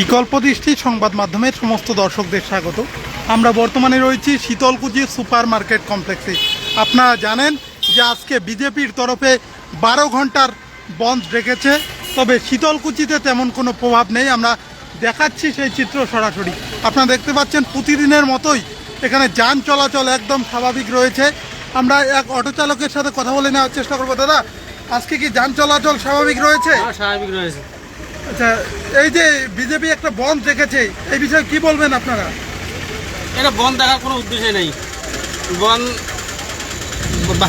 বিকল্প দৃষ্টি সংবাদ মাধ্যমের সমস্ত দর্শকদের স্বাগত। আমরা বর্তমানে রয়েছি শীতলকুচি সুপার মার্কেট কমপ্লেক্সে। আপনারা জানেন যে আজকে বিজেপির তরফে বারো ঘণ্টার বন্ধ রেখেছে, তবে শীতলকুচিতে তেমন কোনো প্রভাব নেই। আমরা দেখাচ্ছি সেই চিত্র সরাসরি। আপনারা দেখতে পাচ্ছেন প্রতিদিনের মতোই এখানে যান চলাচল একদম স্বাভাবিক রয়েছে। আমরা এক অটো চালকের সাথে কথা বলে নেওয়ার চেষ্টা করব। দাদা, আজকে কি যান চলাচল স্বাভাবিক রয়েছে? হ্যাঁ স্বাভাবিক রয়েছে। আচ্ছা এই যে বিজেপি একটা বন্ধ রেখেছে এই বিষয়ে কি বলবেন আপনারা? এটা বন দেখার কোনো উদ্দেশ্য নেই। বন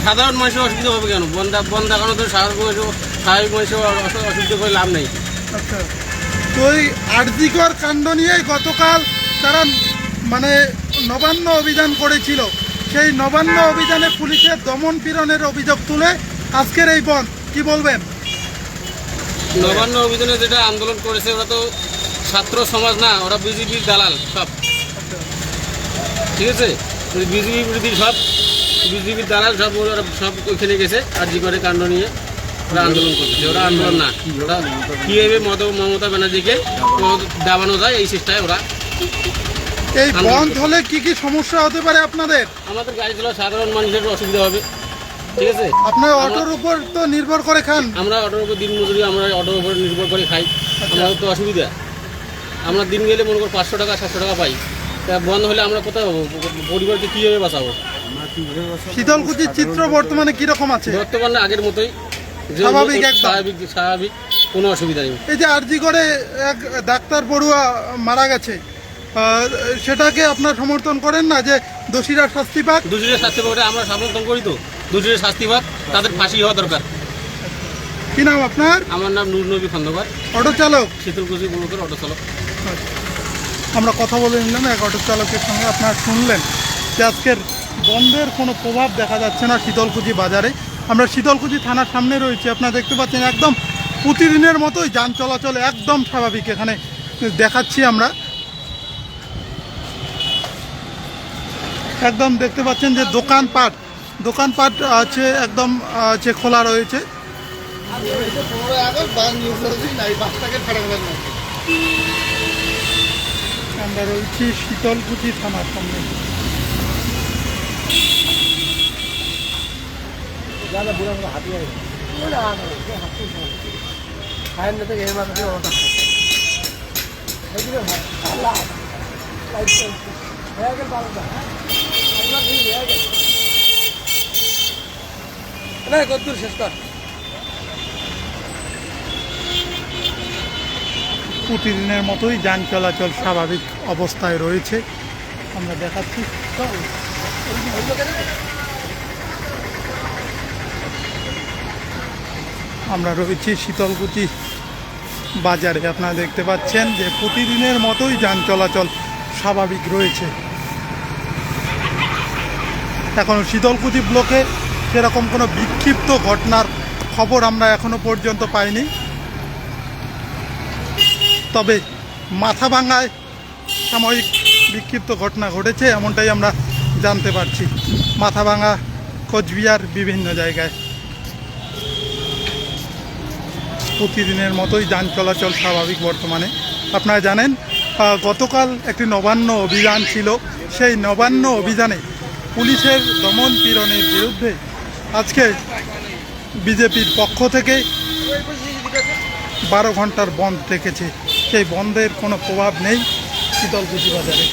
সাধারণ মানুষের অসুবিধা হবে কেন? বন বন দেখানো তো স্বাভাবিক মানুষ স্বাভাবিক মানুষের অসুবিধা করে লাভ নেই। আচ্ছা তো এই আরজিকর কাণ্ড নিয়েই গতকাল তারা মানে নবান্ন অভিযান করেছিল। সেই নবান্ন অভিযানে পুলিশের দমন পীড়নের অভিযোগ তুলে আজকের এই বন্ধ। কি বলবেন? নবান্ন অভিযানে যেটা আন্দোলন করেছে ওরা তো ছাত্র সমাজ না ওরা বিজেপির দালাল সব। ঠিক আছে? বিজেপি বিরোধী সব বিজেপির দালাল সব ওরা সব ওইখানে গেছে আর জি করে কাণ্ড নিয়ে ওরা আন্দোলন করতেছে। ওরা আন্দোলন না। ওরা কীভাবে মত মমতা ব্যানার্জিকে দাবানো যায় এই চেষ্টায় ওরা এই বন্ধ হলে কি কি সমস্যা হতে পারে আপনাদের? আমাদের গাড়ি চলা সাধারণ মানুষের অসুবিধা হবে। ঠিক আছে? আপনার অটোর উপর তো নির্ভর করে খান। আমরা অটোর উপর দিন মজুরি আমরা অটোর উপর নির্ভর করে খাই। আমাদের তো অসুবিধা। আমরা দিন গেলে মনে করো পাঁচশো টাকা সাতশো টাকা পাই। তা বন্ধ হলে আমরা কোথায় পরিবারকে কীভাবে বাঁচাবো? শীতলকুচির চিত্র বর্তমানে কীরকম আছে? বর্তমানে আগের মতোই। স্বাভাবিক। স্বাভাবিক স্বাভাবিক। কোনো অসুবিধা নেই। এই যে আরজি করে এক ডাক্তার পড়ুয়া মারা গেছে সেটাকে আপনার সমর্থন করেন না যে দোষীরা শাস্তি পাক? দুজনের শাস্তি পাবে আমরা সমর্থন করি তো। দুজনের শাস্তি পাক তাদের ফাঁসি হওয়া দরকার। কি নাম আপনার? আমার নাম নূর নবী খন্দকার। অটো চালক? শীতলকুচি ব্লকের অটো চালক। আমরা কথা বলে নিলাম এক অটো চালকের সঙ্গে আপনারা শুনলেন যে আজকের বন্ধের কোনো প্রভাব দেখা যাচ্ছে না শীতলকুচি বাজারে। আমরা শীতলকুচি থানার সামনে রয়েছি আপনারা দেখতে পাচ্ছেন একদম প্রতিদিনের মতোই যান চলাচল একদম স্বাভাবিক এখানে দেখাচ্ছি আমরা। একদম দেখতে পাচ্ছেন যে দোকানপাট দোকানপাট আছে একদম আছে খোলা রয়েছে আমরা রয়েছি শীতলকুচি থানার সামনে শেষ কর। প্রতিদিনের মতোই যান চলাচল স্বাভাবিক অবস্থায় রয়েছে। আমরা দেখাচ্ছি। আমরা রয়েছি শীতলকুচি বাজারে। আপনারা দেখতে পাচ্ছেন যে প্রতিদিনের মতোই যান চলাচল স্বাভাবিক রয়েছে। এখন শীতলকুচি ব্লকে সেরকম কোনো বিক্ষিপ্ত ঘটনার খবর আমরা এখনও পর্যন্ত পাইনি। তবে মাথা ভাঙায় সাময়িক বিক্ষিপ্ত ঘটনা ঘটেছে, এমনটাই আমরা জানতে পারছি। মাথা ভাঙা কোচবিহার বিভিন্ন জায়গায়। প্রতিদিনের মতোই যান চলাচল স্বাভাবিক বর্তমানে। আপনারা জানেন গতকাল একটি নবান্ন অভিযান ছিল। সেই নবান্ন অভিযানে পুলিশের দমন পীড়নের বিরুদ্ধে আজকে বিজেপির পক্ষ থেকে বারো ঘণ্টার বন্ধ রেখেছে। সেই বন্ধের কোনো প্রভাব নেই শীতলকুচি বাজারে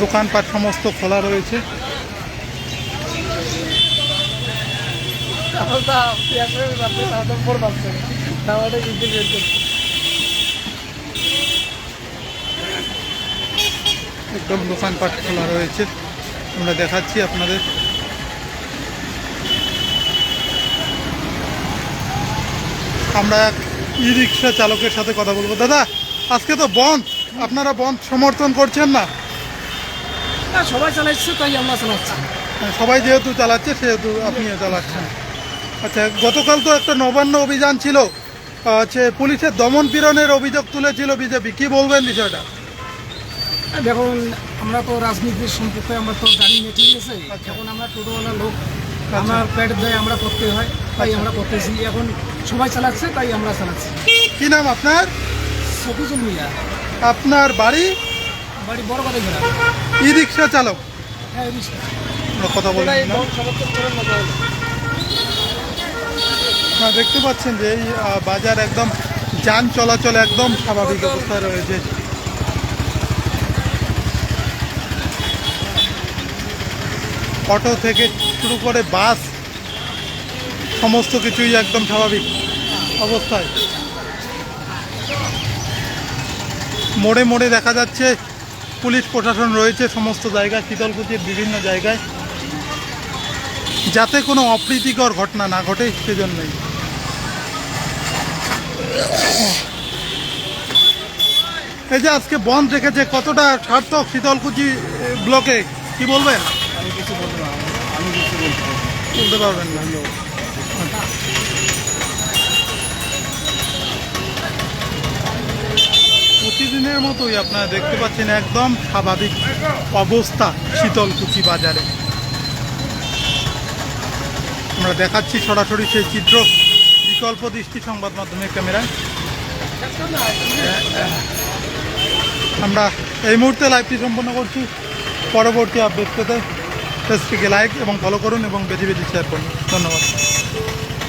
দোকানপাট সমস্ত খোলা রয়েছে। একদম দোকানপাট খোলা রয়েছে। আমরা দেখাচ্ছি আপনাদের। আমরা এক ই রিক্সা চালকের সাথে কথা বলব। দাদা আজকে তো বন্ধ। আপনারা বন্ধ সমর্থন করছেন না? সবাই চালাচ্ছে তাই আমরা চালাচ্ছি। সবাই যেহেতু চালাচ্ছে সেহেতু আপনিও চালাচ্ছেন। আচ্ছা গতকাল তো একটা নবান্ন অভিযান ছিল। আহ, হচ্ছে পুলিশের দমন পীড়নের অভিযোগ তুলেছিল বিজেপি। কি বলবেন বিষয়টা? দেখুন আমরা তো রাজনীতির সম্পর্কে আমরা তো জানি না ঠিক আছে। এখন আমরা টোটোওয়ালা লোক আমার পেট দেয় আমরা করতে হয় তাই আমরা করতেছি। এখন সবাই চালাচ্ছে তাই আমরা চালাচ্ছি। কি নাম আপনার? সকুচুল মিয়া। আপনার বাড়ি? বাড়ি বড় কথা ঘেরা ই রিক্সা চালক? হ্যাঁ রিক্সা। কথা বলি দেখতে পাচ্ছেন যে এই বাজার একদম যান চলাচল একদম স্বাভাবিক অবস্থায় রয়েছে। অটো থেকে শুরু করে বাস, সমস্ত কিছুই একদম স্বাভাবিক অবস্থায়। মোড়ে মোড়ে দেখা যাচ্ছে, পুলিশ প্রশাসন রয়েছে সমস্ত জায়গায়, শীতলকুচির বিভিন্ন জায়গায়। যাতে কোনো অপ্রীতিকর ঘটনা না ঘটে, সেজন্যই। এই যে আজকে বন্ধ রেখেছে, কতটা সার্থক শীতলকুচি ব্লকে, কি বলবেন? পারবেন প্রতিদিনের মতোই আপনারা দেখতে পাচ্ছেন একদম স্বাভাবিক অবস্থা শীতলকুচি বাজারে। আমরা দেখাচ্ছি সরাসরি সেই চিত্র বিকল্প দৃষ্টি সংবাদ মাধ্যমের ক্যামেরায়। আমরা এই মুহূর্তে লাইভটি সম্পন্ন করছি। পরবর্তী আপডেট পেতে ফেসবুকে লাইক এবং ফলো করুন এবং বেশি বেশি শেয়ার করুন। ধন্যবাদ।